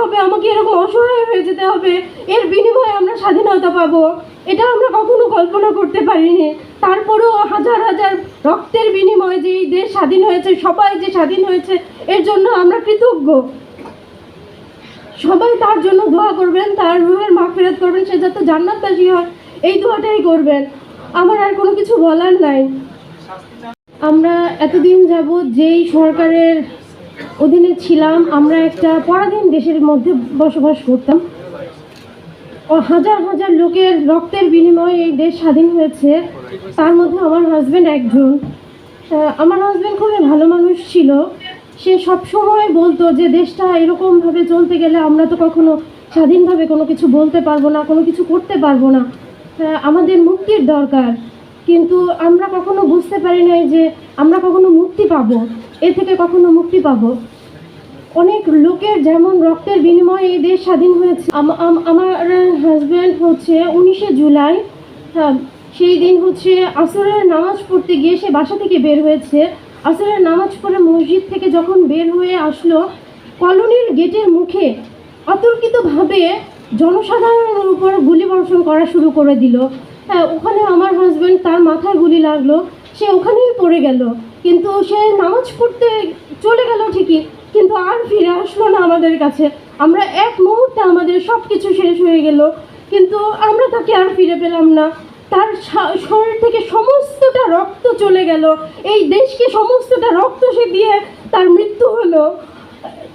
হবে, আমাকে এরকম অসহায় হয়ে যেতে হবে। এর বিনিময়ে আমরা স্বাধীনতা পাবো। এটা আমরা কখনো কল্পনা করতে পারিনি। তারপরেও হাজার হাজার রক্তের বিনিময়ে যে এই দেশ স্বাধীন হয়েছে, সবাই যে স্বাধীন হয়েছে, এর জন্য আমরা কৃতজ্ঞ। সবাই তার জন্য দোয়া করবেন, তার রুহের মাগফিরাত করবেন, সে যাতে জান্নাতবাসী হয়, এই দোয়াটাই করবেন। আমার আর কোনো কিছু বলার নাই। আমরা এতদিন যাব যেই সরকারের অধীনে ছিলাম, আমরা একটা পরাধীন দেশের মধ্যে বসবাস করতাম। হাজার হাজার লোকের রক্তের বিনিময়ে এই দেশ স্বাধীন হয়েছে। তার মধ্যে আমার হাজব্যান্ড একজন। আমার হাজব্যান্ড খুবই ভালো মানুষ ছিল। সে সব সময় বলতো যে, দেশটা এরকমভাবে চলতে গেলে আমরা তো কখনো স্বাধীনভাবে কোনো কিছু বলতে পারব না, কোনো কিছু করতে পারব না। আমাদের মুক্তির দরকার। কিন্তু আমরা কখনো বুঝতে পারি নাই যে আমরা কখনো মুক্তি পাবো। এ থেকে কখনো মুক্তি পাবো। অনেক লোকের যেমন রক্তের বিনিময়ে এই দেশ স্বাধীন হয়েছে। আম- আম- আমার হাজব্যান্ড হচ্ছে উনিশে জুলাই। হ্যাঁ, সেই দিন হচ্ছে আসরের নামাজ পড়তে গিয়ে সে বাসা থেকে বের হয়েছে। আসরের নামাজ পড়ে মসজিদ থেকে যখন বের হয়ে আসলো কলোনির গেটের মুখে অতর্কিতভাবে জনসাধারণের উপর গুলি বর্ষণ করা শুরু করে দিল। হ্যাঁ ওখানে আমার তার মাথায় গুলি লাগল, সে ওখানেই পড়ে গেল। কিন্তু সে নামাজ পড়তে চলে গেল ঠিকই, কিন্তু আর ফিরে আসলো না আমাদের কাছে। আমরা এক মুহূর্তে আমাদের সব কিছু শেষ হয়ে গেল, কিন্তু আমরা তাকে আর ফিরে পেলাম না। তার শরীর থেকে সমস্তটা রক্ত চলে গেল। এই দেশকে সমস্তটা রক্ত সে দিয়ে তার মৃত্যু হলো।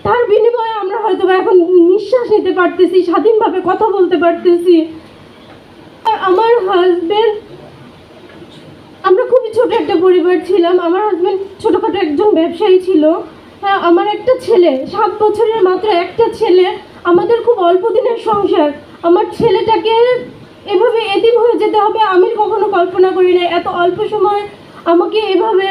তার বিনিময়ে আমরা হয়তো এখন নিঃশ্বাস নিতে পারতেছি, স্বাধীনভাবে কথা বলতে পারতেছি। আমার হাজবেন্ড আমরা খুবই ছোট একটা পরিবার ছিলাম। আমার হাজব্যান্ড ছোটোখাটো একজন ব্যবসায়ী ছিল। হ্যাঁ আমার একটা ছেলে, সাত বছরের মাত্র একটা ছেলে। আমাদের খুব অল্প দিনের সংসার। আমার ছেলেটাকে এভাবে এদিন হয়ে যেতে হবে, আমি কখনো কল্পনা করি না এত অল্প সময় আমাকে এভাবে